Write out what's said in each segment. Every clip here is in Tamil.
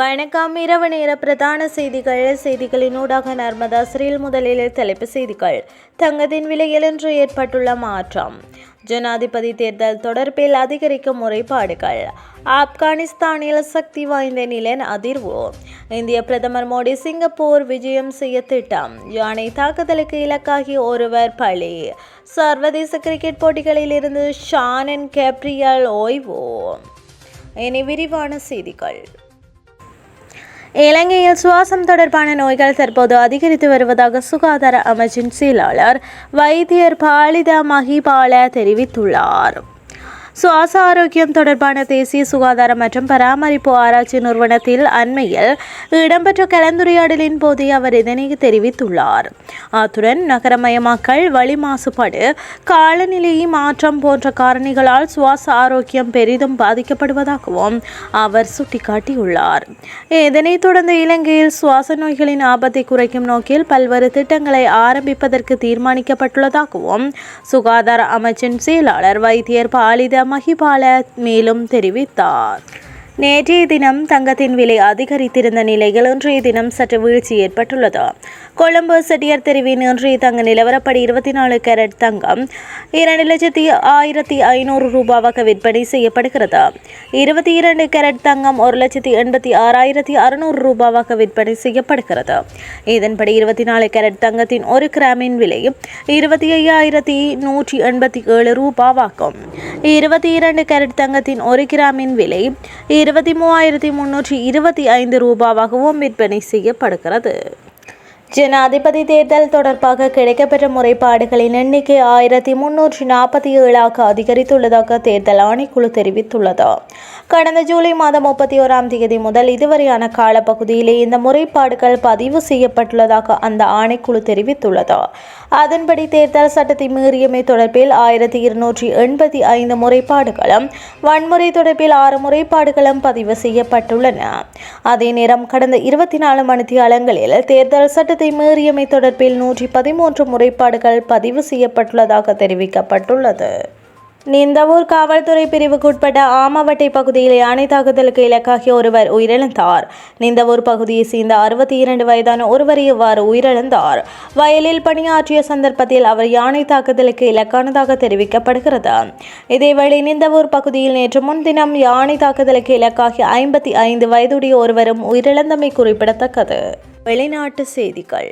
வணக்கம். இரவு நேர பிரதான செய்திகள். செய்திகளின் ஊடாக நர்மதா சிறில் முதலில் தலைப்பு செய்திகள். தங்கத்தின் விலையில் இன்று ஏற்பட்டுள்ள மாற்றம். ஜனாதிபதி தேர்தல் தொடர்பில் அதிகரிக்கும் முறைப்பாடுகள். ஆப்கானிஸ்தானில் சக்தி வாய்ந்த நிலன் அதிர்வு. இந்திய பிரதமர் மோடி சிங்கப்பூர் விஜயம் செய்ய திட்டம். யானை தாக்குதலுக்கு இலக்காகி ஒருவர் பலி. சர்வதேச கிரிக்கெட் போட்டிகளில் இருந்து ஷானன் கேப்ரியல் ஓய்வு. இனி விரிவான செய்திகள். இலங்கையில் சுவாசம் தொடர்பான நோய்கள் தற்போது அதிகரித்து வருவதாக சுகாதார அமைச்சின் செயலாளர் வைத்தியர் பாலிதா மஹிபால தெரிவித்துள்ளார். சுவாச ஆரோக்கியம் தொடர்பான தேசிய சுகாதார மற்றும் பராமரிப்பு ஆராய்ச்சி நிறுவனத்தில் அண்மையில் இடம்பெற்ற கலந்துரையாடலின் போதே அவர் இதனை தெரிவித்துள்ளார். அத்துடன் நகரமயமாக்கல் வழி மாசுபாடு காலநிலை மாற்றம் போன்ற காரணிகளால் சுவாச ஆரோக்கியம் பெரிதும் பாதிக்கப்படுவதாகவும் அவர் சுட்டிக்காட்டியுள்ளார். இதனைத் தொடர்ந்து இலங்கையில் சுவாச நோய்களின் ஆபத்தை குறைக்கும் நோக்கில் பல்வேறு திட்டங்களை ஆரம்பிப்பதற்கு தீர்மானிக்கப்பட்டுள்ளதாகவும் சுகாதார அமைச்சின் செயலாளர் வைத்தியர் பாலிதம் மஹிபால மேலும் தெரிவித்தார். நேற்றைய தினம் தங்கத்தின் விலை அதிகரித்திருந்த நிலையில் இன்றைய தினம் சற்று வீழ்ச்சி ஏற்பட்டுள்ளது. கொழும்பு செட்டியார் தெருவின் இன்றைய தங்க நிலவரப்படி இருபத்தி நாலு கேரட் தங்கம் இரண்டு லட்சத்தி ஆயிரத்தி ஐநூறு ரூபாவாக விற்பனை செய்யப்படுகிறது. இருபத்தி இரண்டு கேரட் தங்கம் ஒரு லட்சத்தி எண்பத்தி ஆறாயிரத்தி அறுநூறு ரூபாவாக விற்பனை செய்யப்படுகிறது. இதன்படி இருபத்தி நாலு கேரட் தங்கத்தின் ஒரு கிராமின் விலை இருபத்தி ஐயாயிரத்தி நூற்றி எண்பத்தி ஏழு ரூபாவாகும். இருபத்தி இரண்டு கேரட் தங்கத்தின் ஒரு கிராமின் விலை இருபத்தி மூவாயிரத்தி முன்னூற்றி இருபத்தி ஐந்து ரூபாவாகவும் விற்பனை செய்யப்படுகிறது. ஜனாதிபதி தேர்தல் தொடர்பாக கிடைக்கப்பெற்ற முறைப்பாடுகளின் எண்ணிக்கை ஆயிரத்தி முன்னூற்றி நாற்பத்தி ஏழாக அதிகரித்துள்ளதாக தேர்தல் ஆணைக்குழு தெரிவித்துள்ளது. கடந்த ஜூலை மாதம் முப்பத்தி ஓராம் தேதி முதல் இதுவரையான காலப்பகுதியிலே இந்த முறைப்பாடுகள் பதிவு செய்யப்பட்டுள்ளதாக அந்த ஆணைக்குழு தெரிவித்துள்ளது. அதன்படி தேர்தல் சட்டத்தை மீறியமை தொடர்பில் ஆயிரத்தி இருநூற்றி எண்பத்தி ஐந்து முறைப்பாடுகளும் வன்முறை தொடர்பில் ஆறு முறைப்பாடுகளும் பதிவு செய்யப்பட்டுள்ளன. அதே நேரம் கடந்த இருபத்தி நாலு மணித்தியாலங்களில் தேர்தல் சட்ட சட்டத்தை மீறியமை தொடர்பில் நூற்றி பதிமூன்று முறைப்பாடுகள் பதிவு செய்யப்பட்டுள்ளதாக தெரிவிக்கப்பட்டுள்ளது. நிந்தவூர் காவல்துறை பிரிவுக்குட்பட்ட ஆமவட்டை பகுதியில் யானை தாக்குதலுக்கு இலக்காகிய ஒருவர் உயிரிழந்தார். நிந்தவூர் பகுதியை சேர்ந்த அறுபத்தி இரண்டு வயதான ஒருவர் இவ்வாறு உயிரிழந்தார். வயலில் பணியாற்றிய சந்தர்ப்பத்தில் அவர் யானை தாக்குதலுக்கு இலக்கானதாக தெரிவிக்கப்படுகிறது. இதேவேளை நிந்தவூர் பகுதியில் நேற்று முன்தினம் யானை தாக்குதலுக்கு இலக்காகிய ஐம்பத்தி ஐந்து வயதுடைய ஒருவரும் உயிரிழந்தமை குறிப்பிடத்தக்கது. வெளிநாட்டு செய்திகள்.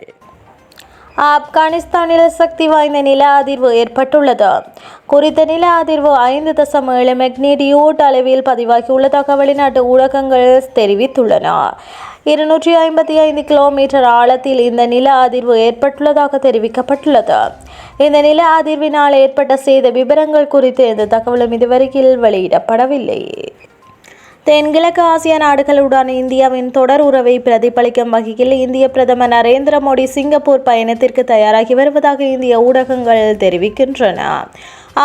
ஆப்கானிஸ்தானில் சக்தி வாய்ந்த நில அதிர்வு ஏற்பட்டுள்ளது. குறித்த நில அதிர்வு ஐந்து தசம் ஏழு மெக்னிடியூட் அளவில் பதிவாகியுள்ளதாக வெளிநாட்டு ஊடகங்கள் தெரிவித்துள்ளன. இருநூற்றி ஐம்பத்தி ஐந்து கிலோமீட்டர் ஆழத்தில் இந்த நில அதிர்வு ஏற்பட்டுள்ளதாக தெரிவிக்கப்பட்டுள்ளது. இந்த நில அதிர்வினால் ஏற்பட்ட சேத விவரங்கள் குறித்து எந்த தகவலும் இதுவரையில் வெளியிடப்படவில்லை. தென்கிழக்கு ஆசிய நாடுகளுடன் இந்தியாவின் தொடர் உறவை பிரதிபலிக்கும் வகையில் இந்திய பிரதமர் நரேந்திர மோடி சிங்கப்பூர் பயணத்திற்கு தயாராகி வருவதாக இந்திய ஊடகங்கள் தெரிவிக்கின்றன.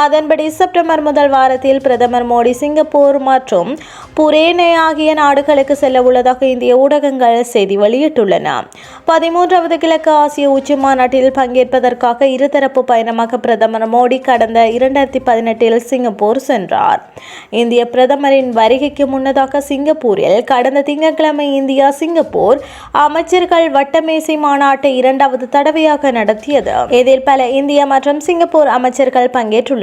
அதன்படி செப்டம்பர் முதல் வாரத்தில் பிரதமர் மோடி சிங்கப்பூர் மற்றும் புரேனே ஆகிய நாடுகளுக்கு செல்ல உள்ளதாக இந்திய ஊடகங்கள் செய்தி வெளியிட்டுள்ளன. பதிமூன்றாவது கிழக்கு ஆசிய உச்சி மாநாட்டில் பங்கேற்பதற்காக இருதரப்பு பயணமாக பிரதமர் மோடி கடந்த இரண்டாயிரத்தி பதினெட்டில் சிங்கப்பூர் சென்றார். இந்திய பிரதமரின் வருகைக்கு முன்னதாக சிங்கப்பூரில் கடந்த திங்கட்கிழமை இந்தியா சிங்கப்பூர் அமைச்சர்கள் வட்டமேசை மாநாட்டை இரண்டாவது தடவையாக நடத்தியது. இதில் பல இந்திய மற்றும் சிங்கப்பூர் அமைச்சர்கள் பங்கேற்றுள்ளனர்.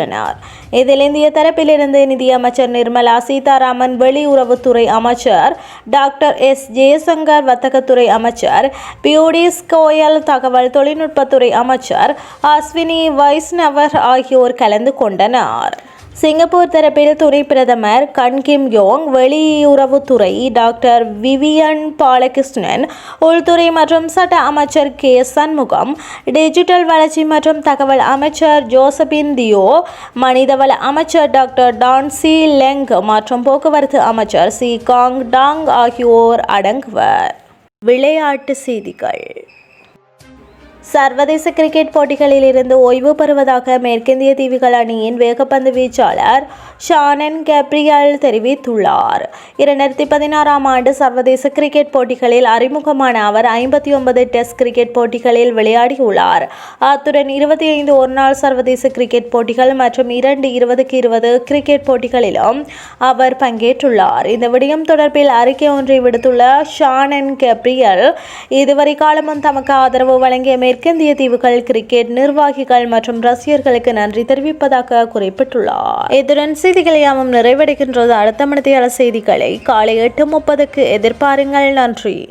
இதில் இந்திய தரப்பிலிருந்து நிதியமைச்சர் நிர்மலா சீதாராமன் வெளியுறவுத்துறை அமைச்சர் டாக்டர் எஸ். ஜெயசங்கர் வர்த்தகத்துறை அமைச்சர் பியூடிஸ் கோயல் தகவல் தொழில்நுட்பத்துறை அமைச்சர் அஸ்வினி வைஷ்ணவர் ஆகியோர் கலந்து கொண்டனர். சிங்கப்பூர் தரப்பில் துணை பிரதமர் கன் கிம் யோங் வெளியுறவுத்துறை டாக்டர் விவியன் பாலகிருஷ்ணன் உள்துறை மற்றும் சட்ட அமைச்சர் கே. சண்முகம் டிஜிட்டல் வளர்ச்சி மற்றும் தகவல் அமைச்சர் ஜோசபின் தியோ மனிதவள அமைச்சர் டாக்டர் டான்சி லெங் மற்றும் போக்குவரத்து அமைச்சர் சி. காங் டாங் ஆகியோர் அடங்குவர். விளையாட்டு செய்திகள். சர்வதேச கிரிக்கெட் போட்டிகளில் இருந்து ஓய்வு பெறுவதாக மேற்கிந்திய தீவுகள் அணியின் வேகப்பந்து வீச்சாளர் ஷானன் கேப்ரியல் தெரிவித்துள்ளார். இரண்டாயிரத்தி பதினாறாம் ஆண்டு சர்வதேச கிரிக்கெட் போட்டிகளில் அறிமுகமான அவர் ஐம்பத்தி ஒன்பது டெஸ்ட் கிரிக்கெட் போட்டிகளில் விளையாடியுள்ளார். அத்துடன் இருபத்தி ஐந்து ஒருநாள் சர்வதேச கிரிக்கெட் போட்டிகள் மற்றும் இரண்டு இருபதுக்கு இருபது கிரிக்கெட் போட்டிகளிலும் அவர் பங்கேற்றுள்ளார். இந்த விடயம் தொடர்பில் அறிக்கை ஒன்றை விடுத்துள்ள ஷானன் கேப்ரியல் இதுவரை காலமும் தமக்கு ஆதரவு வழங்கிய தெற்கிந்திய தீவுகள் கிரிக்கெட் நிர்வாகிகள் மற்றும் ரசிகர்களுக்கு நன்றி தெரிவிப்பதாக குறிப்பிட்டுள்ளார். இத்துடன் செய்திகள் யாவும் நிறைவடைகின்றது. அடுத்த மணித்தியால செய்திகளை காலை எட்டு முப்பதுக்கு எதிர்பாருங்கள். நன்றி.